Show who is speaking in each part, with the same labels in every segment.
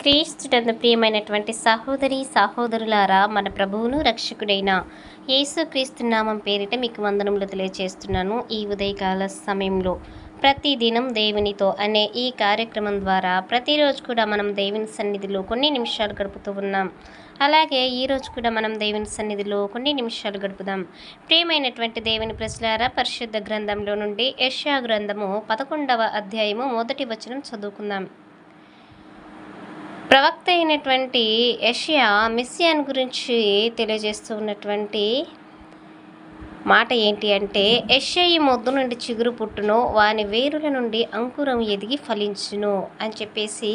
Speaker 1: క్రీస్తుటందు ప్రియమైనటువంటి సహోదరి సహోదరులారా మన ప్రభువును రక్షకుడైన యేసుక్రీస్తు నామం పేరిట మీకు వందనములు తెలియజేస్తున్నాను. ఈ ఉదయకాల సమయంలో ప్రతి దినం దేవునితో అనే ఈ కార్యక్రమం ద్వారా ప్రతిరోజు కూడా మనం దేవుని సన్నిధిలో కొన్ని నిమిషాలు గడుపుతూ ఉన్నాం. అలాగే ఈరోజు కూడా మనం దేవుని సన్నిధిలో కొన్ని నిమిషాలు గడుపుదాం. ప్రియమైనటువంటి దేవుని ప్రజలారా పరిశుద్ధ గ్రంథంలో నుండి యష్యా గ్రంథము పదకొండవ అధ్యాయము మొదటి వచనం చదువుకుందాం. ప్రవక్త అయినటువంటి యషియా మిస్సియాన్ గురించి తెలియజేస్తూ ఉన్నటువంటి మాట ఏంటి అంటే యెషయి మొద్దు నుండి చిగురు పుట్టును వాని వేరుల నుండి అంకురం ఎదిగి ఫలించును అని చెప్పేసి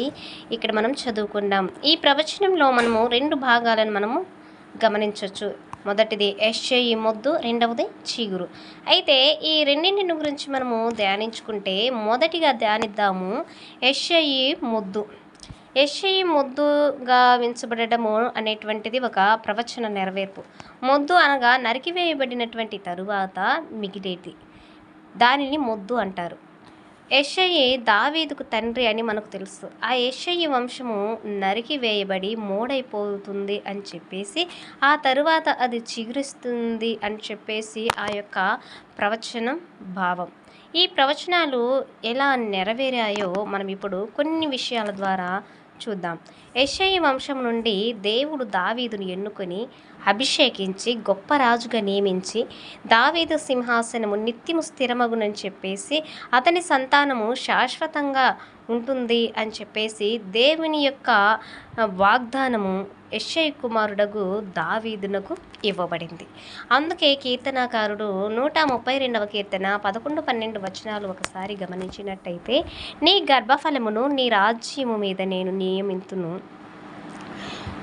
Speaker 1: ఇక్కడ మనం చదువుకుందాం. ఈ ప్రవచనంలో మనము రెండు భాగాలను మనము గమనించవచ్చు మొదటిది యెషయి మొద్దు రెండవది చిగురు. అయితే ఈ రెండింటిని గురించి మనము ధ్యానించుకుంటే మొదటిగా ధ్యానిద్దాము యెషయి మొద్దు. యెషయి మొద్దుగా వించబడటము అనేటువంటిది ఒక ప్రవచన నెరవేర్పు. మొద్దు అనగా నరికివేయబడినటువంటి తరువాత మిగిలేది. దానిని మొద్దు అంటారు. యెషయి దావీదుకు తండ్రి అని మనకు తెలుసు. ఆ యెషయి వంశము నరికివేయబడి మూడైపోతుంది అని చెప్పేసి ఆ తరువాత అది చిగురిస్తుంది అని చెప్పేసి ఆ యొక్క ప్రవచనం భావం. ఈ ప్రవచనాలు ఎలా నెరవేరాయో మనం ఇప్పుడు కొన్ని విషయాల ద్వారా చూద్దాం. యెషయి వంశం నుండి దేవుడు దావీదును ఎన్నుకొని అభిషేకించి గొప్ప రాజుగా నియమించి దావీదు సింహాసనము నిత్యము స్థిరమగునని చెప్పేసి అతని సంతానము శాశ్వతంగా ఉంటుంది అని చెప్పేసి దేవుని యొక్క వాగ్దానము యెషయి కుమారుడగు దావీదునకు ఇవ్వబడింది. అందుకే కీర్తనాకారుడు నూట ముప్పై రెండవ కీర్తన పదకొండు పన్నెండు వచనాలు ఒకసారి గమనించినట్టయితే నీ గర్భఫలమును నీ రాజ్యము మీద నేను నియమితును.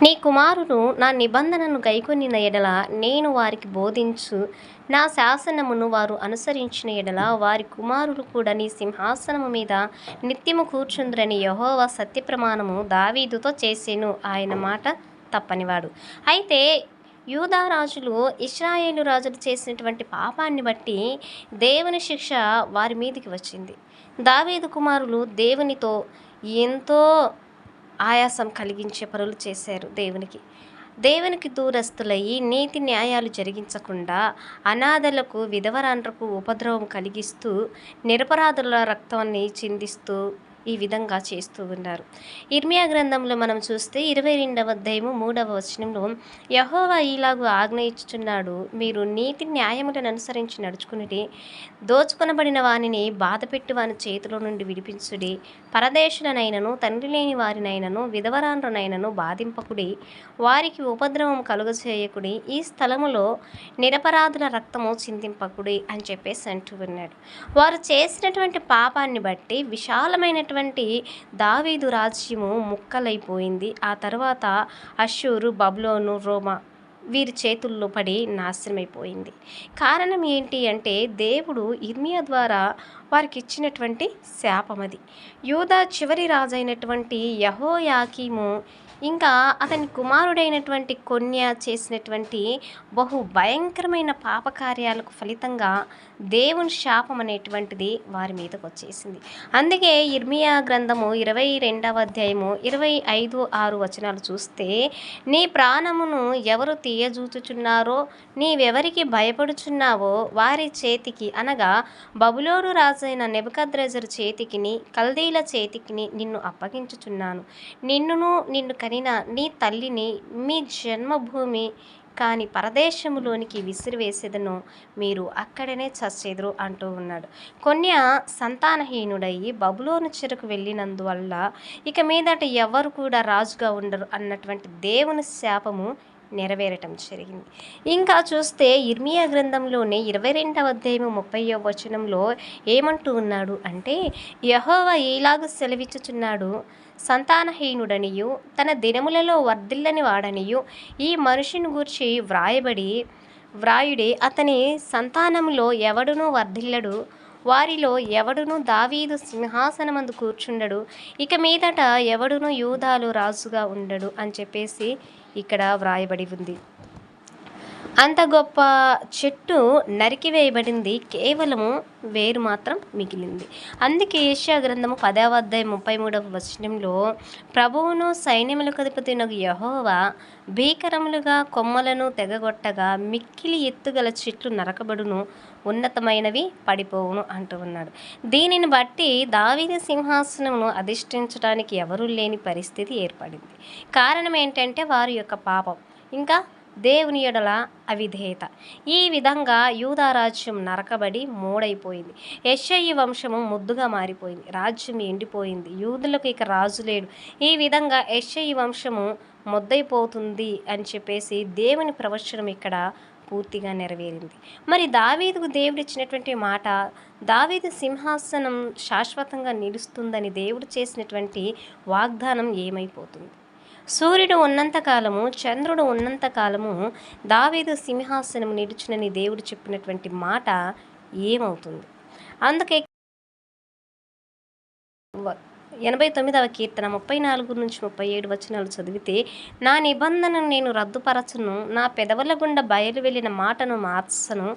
Speaker 1: నీ కుమారుడు నా నిబంధనను గైకొనిన ఎడల నేను వారికి బోధించు. నా శాసనమును వారు అనుసరించిన ఎడల వారి కుమారులు కూడా నీ సింహాసనము మీద నిత్యము కూర్చుందరని యహోవా సత్యప్రమాణము దావీదుతో చేసేను. ఆయన మాట తప్పనివాడు. అయితే యూదా రాజులు ఇస్రాయేలు రాజులు చేసినటువంటి పాపాన్ని బట్టి దేవుని శిక్ష వారి మీదికి వచ్చింది. దావీదు కుమారులు దేవునితో ఎంతో ఆయాసం కలిగించే పనులు చేశారు దేవునికి. దేవునికి దూరస్తులయ్యి నీతి న్యాయాలు జరిగించకుండా అనాథలకు విధవరాండ్రకు ఉపద్రవం కలిగిస్తూ నిరపరాధుల రక్తాన్ని చిందిస్తూ ఈ విధంగా చేస్తూ ఉన్నారు. ఇర్మియా గ్రంథంలో మనం చూస్తే ఇరవై రెండవ అధ్యాయము మూడవ వచనంలో యహోవా ఇలాగూ ఆజ్ఞ ఇచ్చుచున్నాడు మీరు నీతి న్యాయములను అనుసరించి నడుచుకునిటి దోచుకొనబడిన వానిని బాధపెట్టి వాని చేతిలో నుండి విడిపించుడి పరదేశులనైనను తండ్రి లేని వారినైనను విధవరాన్రునైనను బాధింపకుడి వారికి ఉపద్రవం కలుగచేయకుడి ఈ స్థలములో నిరపరాధుల రక్తము చిందింపకుడి అని చెప్పేసి అంటూ ఉన్నాడు. వారు చేసినటువంటి పాపాన్ని బట్టి విశాలమైనటువంటి దావీదు రాజ్యము ముక్కలైపోయింది. ఆ తర్వాత అషూరు బబ్లోను రోమా వీరి చేతుల్లో పడి నాశనమైపోయింది. కారణం ఏంటి అంటే దేవుడు ఇర్మియా ద్వారా వారికి ఇచ్చినటువంటి శాపం అది యూదా చివరి రాజైనటువంటి యహోయాకీము ఇంకా అతని కుమారుడైనటువంటి కొన్య చేసినటువంటి బహు భయంకరమైన పాపకార్యాలకు ఫలితంగా దేవుని శాపం అనేటువంటిది వారి మీదకు వచ్చేసింది. అందుకే ఇర్మియా గ్రంథము ఇరవై రెండవ అధ్యాయము ఇరవై ఐదు ఆరు వచనాలు చూస్తే నీ ప్రాణమును ఎవరు తీయజూచుచున్నారో నీవెవరికి భయపడుచున్నావో వారి చేతికి అనగా బబులోను రాజైన నెబద్రజరు చేతికిని కల్దీల చేతికిని నిన్ను అప్పగించుచున్నాను. నిన్నును నిన్ను కనిన నీ తల్లిని మీ జన్మభూమి కాని పరదేశములోనికి విసిరివేసేదను మీరు అక్కడనే చచ్చేదురు అంటూ ఉన్నాడు. కొన్య సంతానహీనుడయ్యి బబులోను చెరకు వెళ్ళినందువల్ల ఇక మీదట ఎవరు కూడా రాజుగా ఉండరు అన్నటువంటి దేవుని శాపము నెరవేరటం జరిగింది. ఇంకా చూస్తే ఇర్మియా గ్రంథంలోనే ఇరవై రెండవ అధ్యాయం ముప్పై వచనంలో ఏమంటూ ఉన్నాడు అంటే యహోవా ఇలాగ సెలవిచ్చుచున్నాడు సంతానహీనుడనియు తన దినములలో వర్ధిల్లని వాడనియు ఈ మనుషుని గూర్చి వ్రాయబడి వ్రాయుడి అతని సంతానములో ఎవడునూ వర్ధిల్లడు వారిలో ఎవడును దావీదు సింహాసనమందు కూర్చుండడు ఇక మీదట ఎవడును యూదాలు రాజుగా ఉండడు అని చెప్పేసి ఇక్కడ వ్రాయబడి ఉంది. అంత గొప్ప చెట్టు నరికివేయబడింది కేవలము వేరు మాత్రం మిగిలింది. అందుకే ఏషియా గ్రంథము పదవ అధ్యాయం ముప్పై మూడవ వచనంలో ప్రభువును సైన్యముల అధిపతినగు యహోవా భీకరములుగా కొమ్మలను తెగగొట్టగా మిక్కిలి ఎత్తుగల చెట్లు నరకబడును ఉన్నతమైనవి పడిపోవును అంటూ ఉన్నాడు. దీనిని బట్టి దావీదు సింహాసనమును అధిష్ఠించడానికి ఎవరూ లేని పరిస్థితి ఏర్పడింది. కారణం ఏంటంటే వారి యొక్క పాపం. ఇంకా దేవుని ఎడల అవిధేయత. ఈ విధంగా యూదారాజ్యం నరకబడి మూడైపోయింది. యెషయి వంశము ముద్దుగా మారిపోయింది. రాజ్యం ఎండిపోయింది. యూదులకు ఇక రాజు లేడు. ఈ విధంగా యెషయి వంశము ముద్దైపోతుంది అని చెప్పేసి దేవుని ప్రవచనం ఇక్కడ పూర్తిగా నెరవేరింది. మరి దావీదుకు దేవుడు ఇచ్చినటువంటి మాట దావీదు సింహాసనం శాశ్వతంగా నిలుస్తుందని దేవుడు చేసినటువంటి వాగ్దానం ఏమైపోతుంది? సూర్యుడు ఉన్నంత కాలము చంద్రుడు ఉన్నంత కాలము దావీదు సింహాసనం నిలుచునని దేవుడు చెప్పినటువంటి మాట ఏమవుతుంది? అందుకే ఎనభై తొమ్మిదవ కీర్తన ముప్పై నాలుగు నుంచి ముప్పై ఏడు వచనాలు చదివితే నా నిబంధనను నేను రద్దుపరచును నా పెదవుల గుండా బయలు వెళ్ళిన మాటను మార్చను.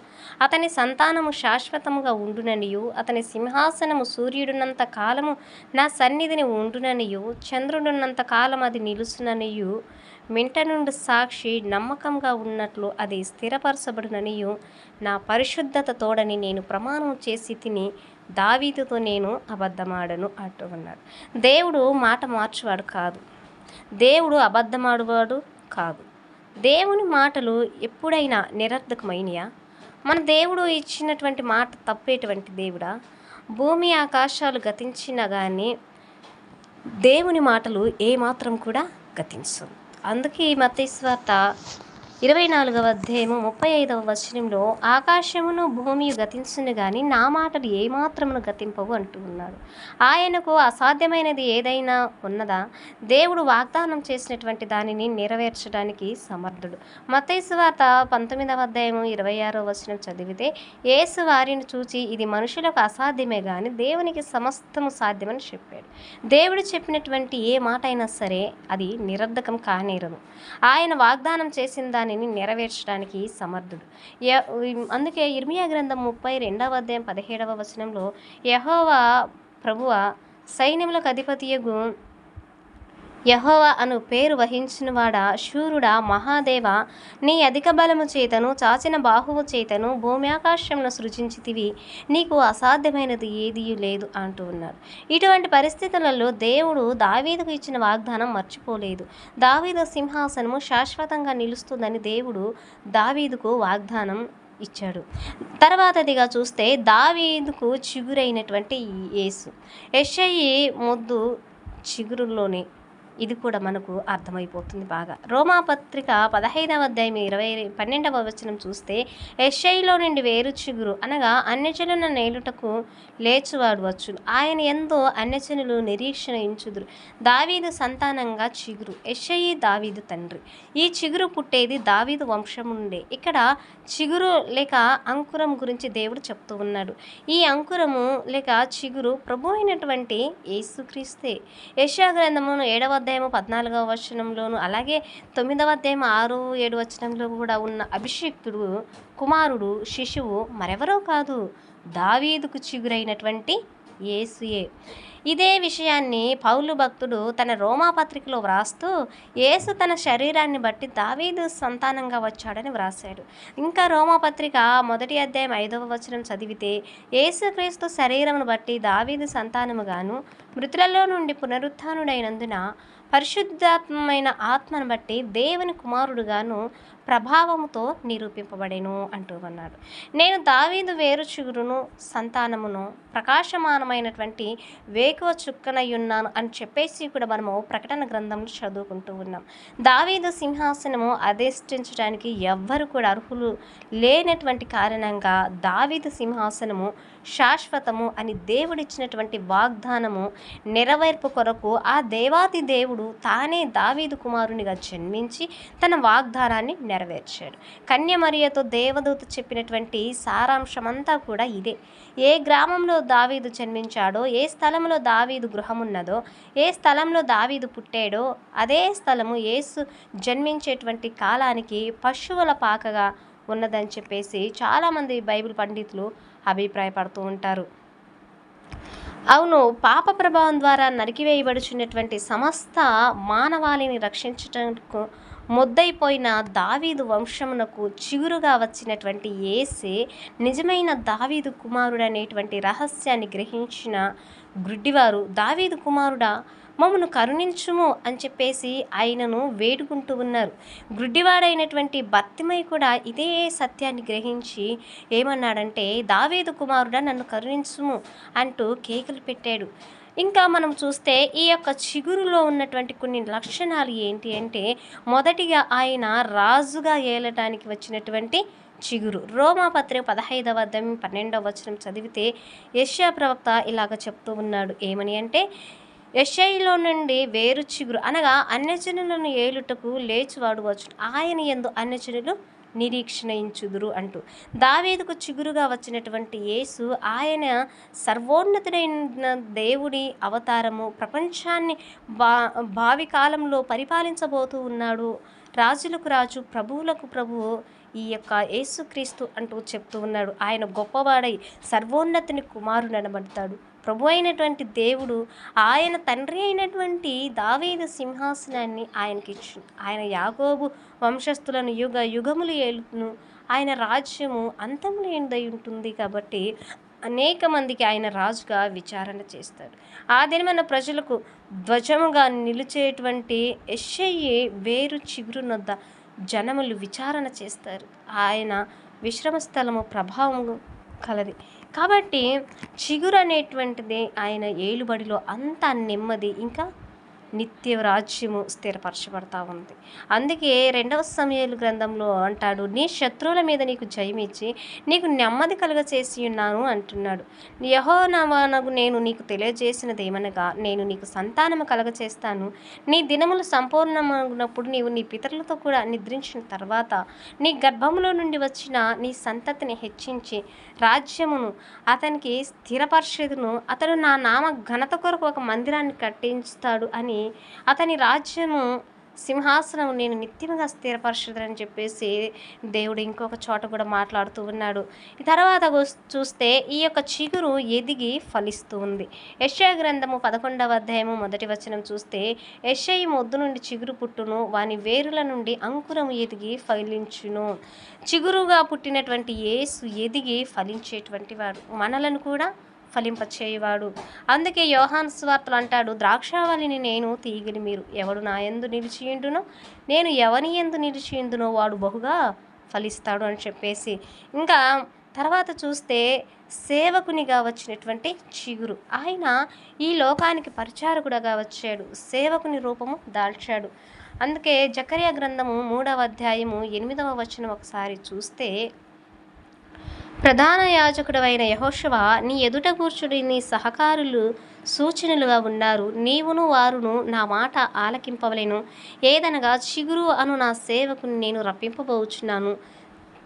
Speaker 1: అతని సంతానము శాశ్వతముగా ఉండుననియు అతని సింహాసనము సూర్యుడున్నంత కాలము నా సన్నిధిని ఉండుననియు చంద్రుడున్నంత కాలం అది నిలుసుననియు మింట నుండి సాక్షి నమ్మకంగా ఉన్నట్లు అది స్థిరపరచబడుననియు. నా పరిశుద్ధత తోడని నేను ప్రమాణం చేసి తిని దావీతితో నేను అబద్ధమాడను అంటూ ఉన్నాడు దేవుడు మాట మార్చువాడు కాదు. దేవుడు అబద్ధమాడువాడు కాదు. దేవుని మాటలు ఎప్పుడైనా నిరర్ధకమైనయా మన దేవుడు ఇచ్చినటువంటి మాట తప్పేటువంటి దేవుడా? భూమి ఆకాశాలు గతించినా కానీ దేవుని మాటలు ఏమాత్రం కూడా గతించవు. అందుకే ఈ మతేశ్వార్త ఇరవై నాలుగవ అధ్యాయము ముప్పై ఐదవ వచనంలో ఆకాశమును భూమి గతించును గాని నా మాటలు ఏమాత్రమును గతింపవు అంటూ ఉన్నాడు. ఆయనకు అసాధ్యమైనది ఏదైనా ఉన్నదా? దేవుడు వాగ్దానం చేసినటువంటి దానిని నెరవేర్చడానికి సమర్థుడు. మతేశ్వార్త పంతొమ్మిదవ అధ్యాయము ఇరవై ఆరో వచనం చదివితే యేసు వారిని చూచి ఇది మనుషులకు అసాధ్యమే కానీ దేవునికి సమస్తము సాధ్యమని చెప్పాడు. దేవుడు చెప్పినటువంటి ఏ మాట అయినా సరే అది నిరర్ధకం కానేరదు. ఆయన వాగ్దానం చేసిన దాని నెరవేర్చడానికి సమర్థుడు. అందుకే ఇర్మియా గ్రంథం ముప్పై రెండవ అధ్యాయం పదిహేడవ వచనంలో యహోవా ప్రభువ సైన్యములకు అధిపతియగు యహోవా అను పేరు వహించినవాడా? శూరుడా మహాదేవ? నీ అధిక బలము చేతను చాచిన బాహువు చేతను భూమి ఆకాశంలో సృజించితివి. నీకు అసాధ్యమైనది ఏదీ లేదు అంటూ ఉన్నాడు. ఇటువంటి పరిస్థితులలో దేవుడు దావీదుకు ఇచ్చిన వాగ్దానం మర్చిపోలేదు. దావీదు సింహాసనము శాశ్వతంగా నిలుస్తుందని దేవుడు దావీదుకు వాగ్దానం ఇచ్చాడు. తర్వాతదిగా చూస్తే దావీదుకు చిగురైనటువంటి ఈ యేసు. యెషయి మొద్దు చిగురులోని ఇది కూడా మనకు అర్థమైపోతుంది బాగా. రోమాపత్రిక పదహైదవ అధ్యాయం ఇరవై పన్నెండవ వచనం చూస్తే ఎస్ఐలో నుండి వేరు చిగురు అనగా అన్యజనుల నేలుటకు లేచువాడు వచ్చును. ఆయన ఎందో అన్యజనులు నిరీక్షణ ఇంచుదురు. దావీదు సంతానంగా చిగురు. ఎస్ఐ దావీదు తండ్రి. ఈ చిగురు పుట్టేది దావీదు వంశం నుండే ఇక్కడ చిగురు లేక అంకురం గురించి దేవుడు చెప్తూ ఉన్నాడు. ఈ అంకురము లేక చిగురు ప్రభు అయినటువంటి యేసుక్రీస్తే. యశా గ్రంథమును ఏడవ అధ్యాయము పద్నాలుగవ వచనంలోను అలాగే తొమ్మిదవ అధ్యాయం ఆరు ఏడు వచనంలో కూడా ఉన్న అభిషిక్తుడు కుమారుడు శిశువు మరెవరో కాదు దావీదుకు చిగురైనటువంటి ఏసుయే ఇదే విషయాన్ని పౌలు భక్తుడు తన రోమా పత్రికలో వ్రాస్తూ యేసు తన శరీరాన్ని బట్టి దావీదు సంతానంగా వచ్చాడని వ్రాశాడు. ఇంకా రోమా పత్రిక మొదటి అధ్యాయం ఐదవ వచనం చదివితే యేసుక్రీస్తు శరీరమును బట్టి దావీదు సంతానముగాను మృతులలో నుండి పునరుత్థానుడైనందున పరిశుద్ధాత్మైన ఆత్మను బట్టి దేవుని కుమారుడుగాను ప్రభావముతో నిరూపింపబడెను అంటూ ఉన్నాడు నేను దావీదు వేరు చిగురును సంతానమును ప్రకాశమానమైనటువంటి వేకువ చుక్కనయ్యున్నాను అని చెప్పేసి కూడా మనము ప్రకటన గ్రంథంలో చదువుకుంటూ ఉన్నాం. దావీదు సింహాసనము అధిష్ఠించడానికి ఎవ్వరు కూడా అర్హులు లేనటువంటి కారణంగా దావీదు సింహాసనము శాశ్వతము అని దేవుడిచ్చినటువంటి వాగ్దానము నెరవేర్పు కొరకు ఆ దేవాది దేవుడు తానే దావీదు కుమారునిగా జన్మించి తన వాగ్దానాన్ని నెరవేర్చాడు. కన్యమరియతో దేవదూత చెప్పినటువంటి సారాంశమంతా కూడా ఇదే. ఏ గ్రామంలో దావీదు జన్మించాడో ఏ స్థలంలో దావీదు గృహమున్నదో ఏ స్థలంలో దావీదు పుట్టాడో అదే స్థలము యేసు జన్మించేటువంటి కాలానికి పశువుల పాకగా ఉన్నదని చెప్పేసి చాలామంది బైబిల్ పండితులు అభిప్రాయపడుతూ ఉంటారు. అవును పాప ప్రభావం ద్వారా నరికివేయబడుచున్నటువంటి సమస్త మానవాళిని రక్షించటకు ముద్దైపోయిన దావీదు వంశమునకు చిగురుగా వచ్చినటువంటి ఏసే నిజమైన దావీదు కుమారుడు అనేటువంటి రహస్యాన్ని గ్రహించిన గుడ్డివారు దావీదు కుమారుడా మమ్మను కరుణించుము అని చెప్పేసి ఆయనను వేడుకుంటూ ఉన్నారు. గుడ్డివాడైనటువంటి బత్తిమై కూడా ఇదే సత్యాన్ని గ్రహించి ఏమన్నాడంటే దావీదు కుమారుడా నన్ను కరుణించుము అంటూ కేకలు పెట్టాడు. ఇంకా మనం చూస్తే ఈ యొక్క చిగురులో ఉన్నటువంటి కొన్ని లక్షణాలు ఏంటి అంటే మొదటిగా ఆయన రాజుగా ఏలటానికి వచ్చినటువంటి చిగురు. రోమా పత్రిక పదహైదవ అధ్యాయం పన్నెండవ వచనం చదివితే యష్యా ప్రవక్త ఇలాగ చెప్తూ ఉన్నాడు. ఏమని అంటే యషయిలో నుండి వేరు చిగురు అనగా అన్యజనులను ఏలుటకు లేచివాడు వచ్చు ఆయన ఎందు అన్యజనులు నిరీక్షణించుదురు అంటూ. దావేదుకు చిగురుగా వచ్చినటువంటి యేసు ఆయన సర్వోన్నతుడైన దేవుడి అవతారము ప్రపంచాన్ని బా భావి కాలంలో పరిపాలించబోతూ ఉన్నాడు. రాజులకు రాజు ప్రభువులకు ప్రభువు ఈ యొక్క యేసుక్రీస్తు అంటూ చెప్తూ ఉన్నాడు. ఆయన గొప్పవాడై సర్వోన్నతిని కుమారుడు అనబడతాడు ప్రభు అయినటువంటి దేవుడు ఆయన తండ్రి అయినటువంటి దావీదు సింహాసనాన్ని ఆయనకి ఆయన యాగోబు వంశస్థులను యుగ యుగములు ఏలును ఆయన రాజ్యము అంతం లేనిదై ఉంటుంది కాబట్టి అనేక మందికి ఆయన రాజుగా విచారణ చేస్తాడు. ఆ దినమైన ప్రజలకు ధ్వజముగా నిలిచేటువంటి ఎస్ఐఏ వేరు చిగురునొద్ద జనములు విచారణ చేస్తారు. ఆయన విశ్రమ స్థలము ప్రభావము కలది. కాబట్టి చిగురు అనేటువంటిది ఆయన ఏలుబడిలో అంత నెమ్మది ఇంకా నిత్య రాజ్యము స్థిరపరచబడతా ఉంది. అందుకే రెండవ సమయాలు గ్రంథంలో అంటాడు నీ శత్రువుల మీద నీకు జయమిచ్చి నీకు నెమ్మది కలుగ చేసి ఉన్నాను అంటున్నాడు. యహోనవానగు నేను నీకు తెలియజేసినది ఏమనగా నేను నీకు సంతానము కలగ చేస్తాను నీ దినములు సంపూర్ణమైనప్పుడు నీవు నీ పితరులతో కూడా నిద్రించిన తర్వాత నీ గర్భములో నుండి వచ్చిన నీ సంతతిని హెచ్చించి రాజ్యమును అతనికి స్థిరపరిచేదును. అతడు నా నామ ఘనత కొరకు ఒక మందిరాన్ని కట్టించుతాడు అని అతని రాజ్యము సింహాసనం నేను నిత్యంగా స్థిరపరచుదని చెప్పేసి దేవుడు ఇంకొక చోట కూడా మాట్లాడుతూ ఉన్నాడు. తర్వాత చూస్తే ఈ యొక్క చిగురు ఎదిగి ఫలిస్తూ ఉంది. యెషయా గ్రంథము పదకొండవ అధ్యాయము మొదటి వచనం చూస్తే యెషయి మొద్దు నుండి చిగురు పుట్టును వాని వేరుల నుండి అంకురము ఎదిగి ఫలించును. చిగురుగా పుట్టినటువంటి యేసు ఎదిగి ఫలించేటువంటి వాడు మనలను కూడా ఫలింపచేయువాడు. అందుకే యోహాన్ స్వార్తలు అంటాడు ద్రాక్షావళిని నేను తీగిలి మీరు. ఎవడు నా ఎందు నిలిచియుండునో నేను ఎవని ఎందు నిలిచియుందునో వాడు బహుగా ఫలిస్తాడు అని చెప్పేసి. ఇంకా తర్వాత చూస్తే సేవకునిగా వచ్చినటువంటి చిగురు. ఆయన ఈ లోకానికి పరిచారకుడగా వచ్చాడు. సేవకుని రూపము దాల్చాడు. అందుకే జకర్య గ్రంథము మూడవ అధ్యాయము ఎనిమిదవ వచనం ఒకసారి చూస్తే ప్రధాన యాజకుడవైన యహోషవా నీ ఎదుట కూర్చుడి నీ సహకారులు సూచనలుగా ఉన్నారు. నీవును వారును నా మాట ఆలకింపవలేను. ఏదనగా చిగురు అను నా సేవకుని నేను రప్పింపబోచున్నాను.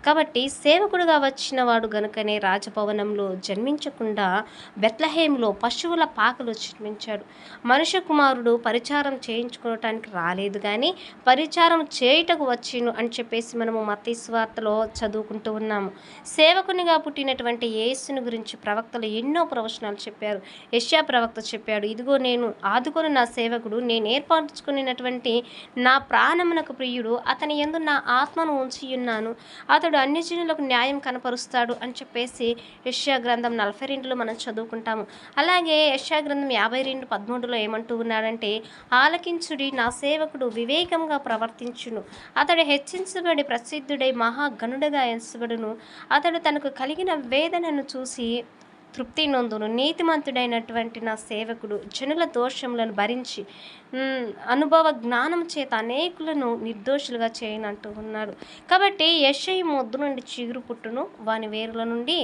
Speaker 1: కాబట్టి సేవకుడుగా వచ్చిన వాడు గనుకనే రాజభవనంలో జన్మించకుండా బెత్లహేమ్లో పశువుల పాకలో జన్మించాడు. మనుష్య కుమారుడు పరిచారం చేయించుకోవటానికి రాలేదు కానీ పరిచారం చేయుటకు వచ్చిను అని చెప్పేసి మనము మతీశ్వార్తలో చదువుకుంటూ ఉన్నాము. సేవకునిగా పుట్టినటువంటి యేసుని గురించి ప్రవక్తలు ఎన్నో ప్రవచనాలు చెప్పారు. యష్యా ప్రవక్త చెప్పాడు ఇదిగో నేను ఆదుకొని నా సేవకుడు నేను ఏర్పరచుకున్నటువంటి నా ప్రాణమునకు ప్రియుడు అతని ఎందు నా ఆత్మను ఉంచి ఉన్నాను అతడు అన్యజనులకు న్యాయం కనపరుస్తాడు అని చెప్పేసి యష్యా గ్రంథం నలభై రెండులో మనం చదువుకుంటాము. అలాగే యష్యా గ్రంథం యాభై రెండు పదమూడులో ఏమంటూ ఉన్నాడంటే ఆలకించుడి నా సేవకుడు వివేకంగా ప్రవర్తించును. అతడు హెచ్చించబడి ప్రసిద్ధుడై మహాగణుడుగా ఎంచబడును. అతడు తనకు కలిగిన వేదనను చూసి తృప్తి నొందును. నీతిమంతుడైనటువంటి నా సేవకుడు జనుల దోషములను భరించి అనుభవ జ్ఞానం చేత అనేకులను నిర్దోషులుగా చేయనంటూ ఉన్నాడు కాబట్టి యశయి మొద్దు నుండి చిగురు పుట్టును వాని వేరుల నుండి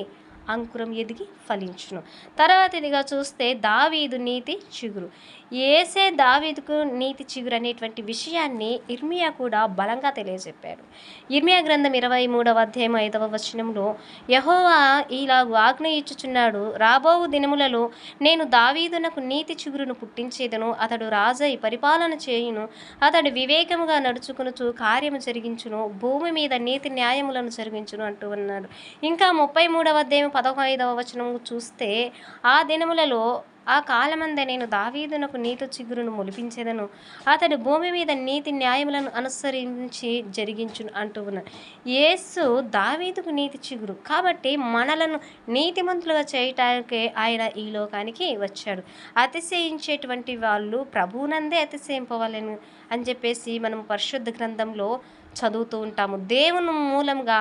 Speaker 1: అంకురం ఎదిగి ఫలించును. తర్వాత ఇదిగా చూస్తే దావీదు నీతి చిగురు. ఏసే దావీదుకు నీతి చిగురు అనేటువంటి విషయాన్ని ఇర్మియా కూడా బలంగా తెలియజెప్పాడు. ఇర్మియా గ్రంథం ఇరవై మూడవ అధ్యాయం ఐదవ వచనంలో యహోవా ఇలాగు ఆజ్ఞ ఇచ్చుచున్నాడు. రాబోవు దినములలో నేను దావీదునకు నీతి చిగురును పుట్టించేదను అతడు రాజై పరిపాలన చేయును అతడు వివేకముగా నడుచుకునుచు కార్యము జరిగించును భూమి మీద నీతి న్యాయములను జరిగించును అంటూ ఉన్నాడు ఇంకా ముప్పై మూడవ అధ్యాయం పదహైదవ వచనం చూస్తే ఆ దినములలో ఆ కాలమంద నేను దావీదునకు నీతి చిగురును మొలిపించేదను. అతడు భూమి మీద నీతి న్యాయములను అనుసరించి జరిగించును అంటూ ఉన్నాడు యేసు దావీదుకు నీతి చిగురు. కాబట్టి మనలను నీతిమంతులుగా చేయటానికే ఆయన ఈ లోకానికి వచ్చాడు. అతిశయించేటువంటి వాళ్ళు ప్రభువునందే అతిశయింపవాలని అని చెప్పేసి మనం పరిశుద్ధ గ్రంథంలో చదువుతూ ఉంటాము. దేవుని మూలంగా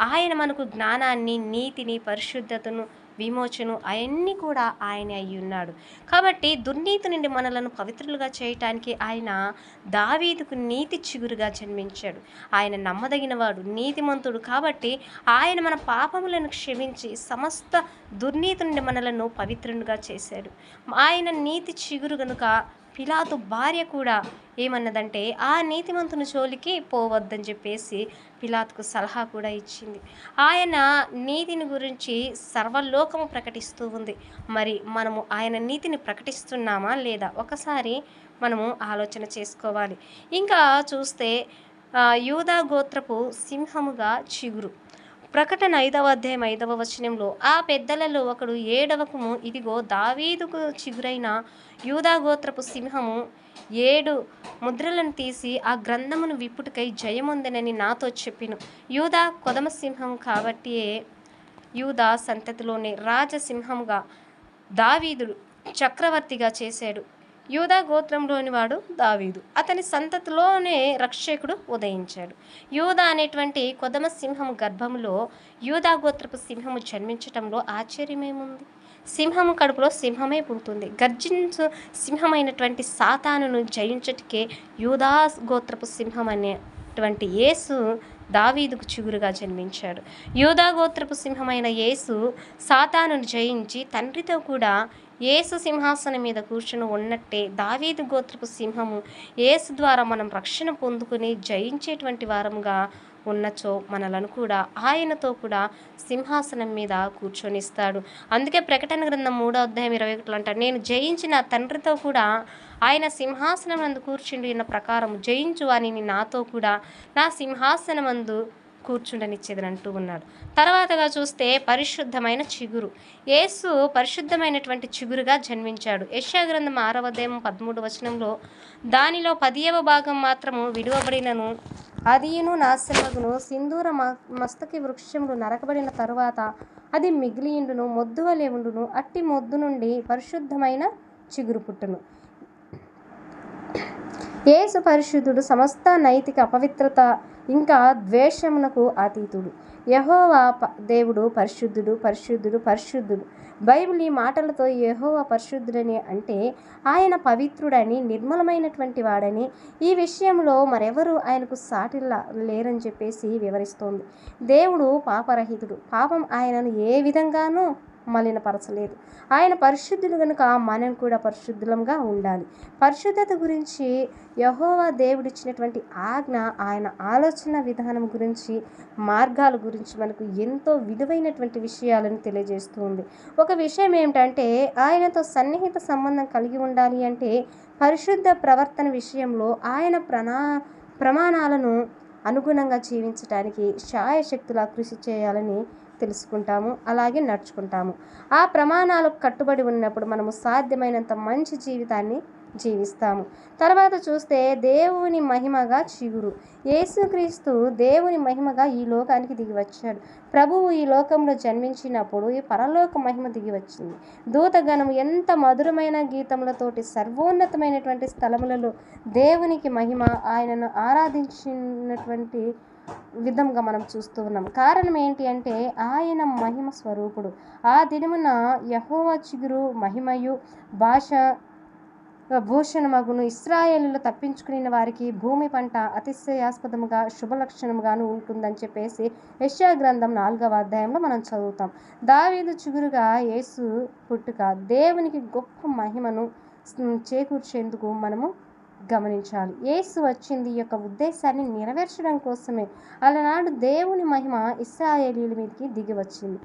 Speaker 1: ఆయన మనకు జ్ఞానాన్ని నీతిని పరిశుద్ధతను విమోచను అవన్నీ కూడా ఆయన అయి ఉన్నాడు. కాబట్టి దుర్నీతి నుండి మనలను పవిత్రులుగా చేయటానికి ఆయన దావీదుకు నీతి చిగురుగా జన్మించాడు. ఆయన నమ్మదగినవాడు నీతిమంతుడు. కాబట్టి ఆయన మన పాపములను క్షమించి సమస్త దుర్నీతి నుండి మనలను పవిత్రునిగా చేశాడు. ఆయన నీతి చిగురు కనుక పిలాతు భార్య కూడా ఏమన్నదంటే ఆ నీతిమంతుని జోలికి పోవద్దని చెప్పేసి పిలాత్కు సలహా కూడా ఇచ్చింది. ఆయన నీతిని గురించి సర్వలోకము ప్రకటిస్తూ ఉంది. మరి మనము ఆయన నీతిని ప్రకటిస్తున్నామా లేదా? ఒకసారి మనము ఆలోచన చేసుకోవాలి. ఇంకా చూస్తే యూదా గోత్రపు సింహముగా చిగురు. ప్రకటన ఐదవ అధ్యాయం ఐదవ వచనంలో ఆ పెద్దలలో ఒకడు ఏడవకము. ఇదిగో దావీదుకు చిగురైన యూదా గోత్రపు సింహము ఏడు ముద్రలను తీసి ఆ గ్రంథమును విప్పుటికై జయముందనని నాతో చెప్పిను. యూదా కొదమ సింహం యూదా సంతతిలోనే రాజసింహంగా దావీదుడు చక్రవర్తిగా చేశాడు. యూదా గోత్రంలోని వాడు దావీదు. అతని సంతతిలోనే రక్షకుడు ఉదయించాడు. యూదా అనేటువంటి కొదమ సింహం గర్భంలో యూదా గోత్రపు సింహము జన్మించటంలో ఆశ్చర్యమేముంది? సింహము కడుపులో సింహమే పుడుతుంది. గర్జించు సింహమైనటువంటి సాతానును జయించటికే యూదా గోత్రపు సింహం అనేటువంటి యేసు దావీదుకు చిగురుగా జన్మించాడు. యూదా గోత్రపు సింహమైన యేసు సాతానును జయించి తండ్రితో కూడా ఏసు సింహాసనం మీద కూర్చుని ఉన్నట్టే దావీదు గోత్రపు సింహము ఏసు ద్వారా మనం రక్షణ పొందుకుని జయించేటువంటి వారముగా ఉన్నచో మనలను కూడా ఆయనతో కూడా సింహాసనం మీద కూర్చొనిస్తాడు. అందుకే ప్రకటన గ్రంథం మూడో అధ్యాయం ఇరవై ఒకటిలో అంటాడు నేను జయించిన తండ్రితో కూడా ఆయన సింహాసనం అందు కూర్చుండి ఉన్న ప్రకారం జయించు అని నాతో కూడా నా సింహాసనం అందు కూర్చుండనిచ్చేదని అంటూ ఉన్నాడు. తర్వాతగా చూస్తే పరిశుద్ధమైన చిగురు. యేసు పరిశుద్ధమైనటువంటి చిగురుగా జన్మించాడు. యశాగ్రంథం ఆరవదయం ఆరవ అధ్యాయం పదమూడు వచనంలో దానిలో పదియవ భాగం మాత్రము విడువబడినను అదియును నాశనగును సింధూర మ- మస్తకి వృక్షములు నరకబడిన తరువాత అది మిగిలియుండును మొద్దు వలె ఉండును అట్టి మొద్దు నుండి పరిశుద్ధమైన చిగురు పుట్టును. యేసు పరిశుద్ధుడు సమస్త నైతిక అపవిత్రత ఇంకా ద్వేషమునకు అతీతుడు. యహోవా ప- దేవుడు పరిశుద్ధుడు పరిశుద్ధుడు పరిశుద్ధుడు. బైబిల్ ఈ మాటలతో యహోవా పరిశుద్ధుడని అంటే ఆయన పవిత్రుడని నిర్మలమైనటువంటి వాడని ఈ విషయంలో మరెవరు ఆయనకు సాటిల్లా లేరని చెప్పేసి వివరిస్తోంది. దేవుడు పాపరహితుడు. పాపం ఆయనను ఏ విధంగానూ మలినపరచలేదు. ఆయన పరిశుద్ధులు కనుక మనం కూడా పరిశుద్ధులంగా ఉండాలి. పరిశుద్ధత గురించి యహోవా దేవుడిచ్చినటువంటి ఆజ్ఞ ఆయన ఆలోచన విధానం గురించి మార్గాల గురించి మనకు ఎంతో విలువైనటువంటి విషయాలను తెలియజేస్తుంది ఒక విషయం ఏమిటంటే ఆయనతో సన్నిహిత సంబంధం కలిగి ఉండాలి అంటే పరిశుద్ధ ప్రవర్తన విషయంలో ఆయన ప్రణా ప్రమాణాలను అనుగుణంగా జీవించడానికి శాయశక్తులా కృషి చేయాలని తెలుసుకుంటాము అలాగే నడుచుకుంటాము. ఆ ప్రమాణాలకు కట్టుబడి ఉన్నప్పుడు మనము సాధ్యమైనంత మంచి జీవితాన్ని జీవిస్తాము. తర్వాత చూస్తే దేవుని మహిమగా చిగురు. యేసుక్రీస్తు దేవుని మహిమగా ఈ లోకానికి దిగి వచ్చాడు. ప్రభువు ఈ లోకంలో జన్మించినప్పుడు ఈ పరలోక మహిమ దిగి వచ్చింది. దూతగణం ఎంత మధురమైన గీతములతోటి సర్వోన్నతమైనటువంటి స్థలములలో దేవునికి మహిమ ఆయనను ఆరాధించినటువంటి విధంగా మనం చూస్తూ ఉన్నాం. కారణం ఏంటి అంటే ఆయన మహిమ స్వరూపుడు. ఆ దినమున యహోవా చిగురు మహిమయు భాష
Speaker 2: భూషణమగును. ఇస్రాయేలులో తప్పించుకుని వారికి భూమి పంట అతిశయాస్పదముగా శుభలక్షణముగాను ఉంటుందని చెప్పేసి యశ్యా గ్రంథం నాలుగవ అధ్యాయంలో మనం చదువుతాం. దావీదు చిగురుగా యేసు పుట్టుక దేవునికి గొప్ప మహిమను చేకూర్చేందుకు మనము గమనించాలి. యేసు వచ్చింది ఈ యొక్క ఉద్దేశాన్ని నెరవేర్చడం కోసమే. అలనాడు దేవుని మహిమ ఇస్రాయేలీల మీదకి దిగి వచ్చింది.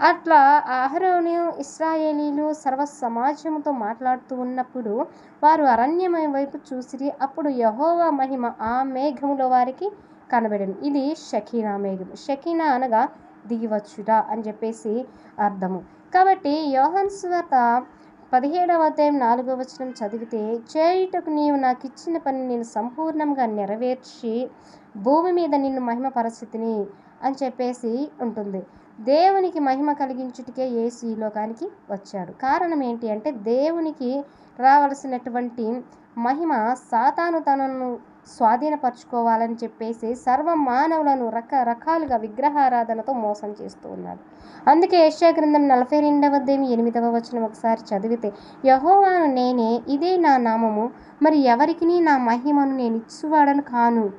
Speaker 2: అట్లా అహరోను ఇస్రాయేలీలు సర్వ సమాజంతో మాట్లాడుతూ ఉన్నప్పుడు వారు అరణ్యమయం వైపు చూసిరి. అప్పుడు యహోవా మహిమ ఆ మేఘములో వారికి కనబడింది ఇది షకీనా మేఘం. షకీనా అనగా దిగివచ్చుట అని చెప్పేసి అర్థము. కాబట్టి యోహన్ స్వత పదిహేడవ అధ్యాయం నాలుగవ వచనం చదివితే చేయుటకు నీవు నాకు ఇచ్చిన పని నేను సంపూర్ణంగా నెరవేర్చి భూమి మీద నిన్ను మహిమ పరిస్థితిని అని చెప్పేసి ఉంటుంది. దేవునికి మహిమ కలిగించుటకే యేసు ఈ లోకానికి వచ్చాడు. కారణం ఏంటి అంటే దేవునికి రావలసినటువంటి మహిమ సాతాను తనను స్వాధీనపరచుకోవాలని చెప్పేసి సర్వ మానవులను రకరకాలుగా విగ్రహారాధనతో మోసం చేస్తూ ఉన్నాడు. అందుకే యశ్యా గ్రంథం నలభై రెండవ దేమి ఎనిమిదవ వచనం ఒకసారి చదివితే యహోవాను నేనే ఇదే నా నామము మరి ఎవరికి నా మహిమను నేను ఇచ్చువాడను కాను.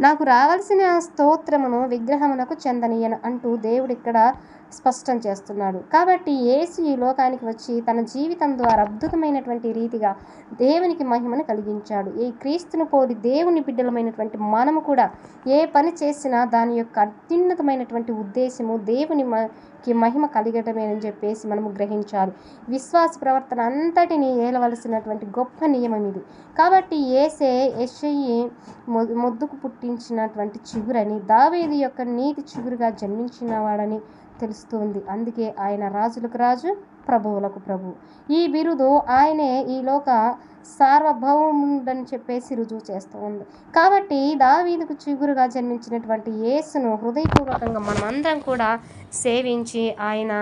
Speaker 2: నాకు రావాల్సిన స్తోత్రమును విగ్రహమునకు చెందనీయను అంటూ దేవుడు ఇక్కడ స్పష్టం చేస్తున్నాడు. కాబట్టి యేసు ఈ లోకానికి వచ్చి తన జీవితం ద్వారా అద్భుతమైనటువంటి రీతిగా దేవునికి మహిమను కలిగించాడు. ఈ క్రీస్తును పోలి దేవుని బిడ్డలమైనటువంటి మనము కూడా ఏ పని చేసినా దాని యొక్క అత్యున్నతమైనటువంటి ఉద్దేశము దేవుని కి మహిమ కలిగటమేనని చెప్పేసి మనము గ్రహించాలి. విశ్వాస ప్రవర్తన అంతటిని ఏలవలసినటువంటి గొప్ప నియమం ఇది. కాబట్టి ఏసే ఎస్ఐ మొద్దుకు పుట్టించినటువంటి చిగురని దావేది యొక్క నీతి చిగురుగా జన్మించినవాడని తెలుస్తుంది. అందుకే ఆయన రాజులకు రాజు ప్రభువులకు ప్రభు. ఈ బిరుదు ఆయనే ఈ లోక సార్వభౌముడని చెప్పేసి రుజువు చేస్తూ ఉంది కాబట్టి దావీదుకు చిగురుగా జన్మించినటువంటి యేసును హృదయపూర్వకంగా మనమందరం కూడా సేవించి ఆయన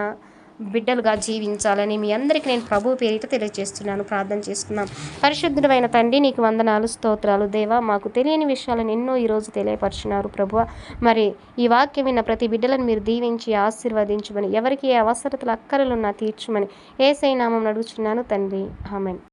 Speaker 2: బిడ్డలుగా జీవించాలని మీ అందరికీ నేను ప్రభు పేరిట తెలియజేస్తున్నాను. ప్రార్థన చేసుకున్నాం పరిశుద్ధమైన తండ్రి నీకు వందనాలు స్తోత్రాలు. దేవా మాకు తెలియని విషయాలను ఎన్నో ఈరోజు తెలియపరిచినారు ప్రభు. మరి ఈ వాక్యం విన్న ప్రతి బిడ్డలను మీరు దీవించి ఆశీర్వదించమని ఎవరికి ఏ అవసరతలు అక్కరలున్నా తీర్చమని ఏసై నామం నడుచున్నాను తండ్రి. ఆమెన్.